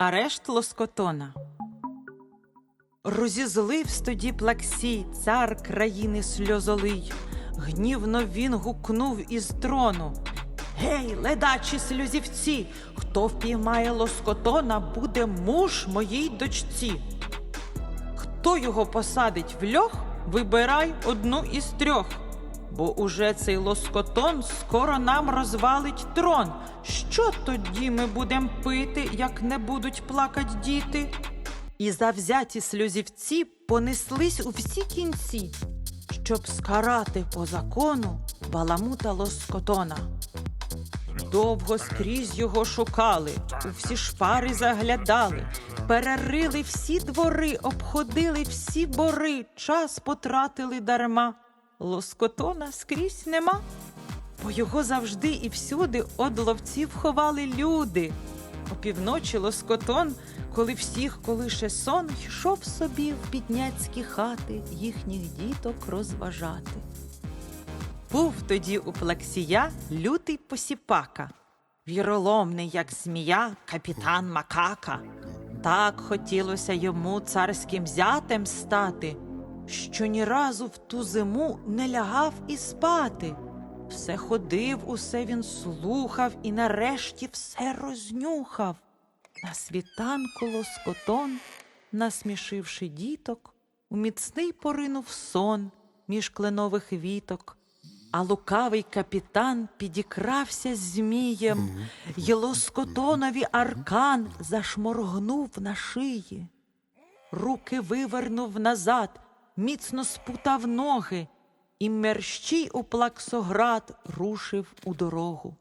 Арешт лоскотона. Розізливсь тоді плаксій, цар країни сльозолий. Гнівно він гукнув із трону. Гей, ледачі сльозівці, хто впіймає лоскотона, буде муж моїй дочці. Хто його посадить в льох, вибирай одну із трьох. Бо уже цей лоскотон скоро нам розвалить трон. Що тоді ми будем пити, як не будуть плакать діти? І завзяті сльозівці понеслись у всі кінці, щоб скарати по закону баламута лоскотона. Довго скрізь його шукали, у всі шпари заглядали, перерили всі двори, обходили всі бори, час потратили дарма. Лоскотона скрізь нема, бо його завжди і всюди од ловців ховали люди. Опівночі лоскотон, коли всіх колише сон, йшов собі в бідняцькі хати їхніх діток розважати. Був тоді у плаксія лютий посіпака, віроломний, як змія, капітан Макака. Так хотілося йому царським зятем стати, що ні разу в ту зиму не лягав і спати. Все ходив, усе він слухав і нарешті все рознюхав. На світанку лоскотон, насмішивши діток, у міцний поринув сон між кленових віток. А лукавий капітан підікрався змієм, й лоскотонові аркан зашморгнув на шиї. Руки вивернув назад, міцно спутав ноги, і мерщій у плаксоград рушив у дорогу.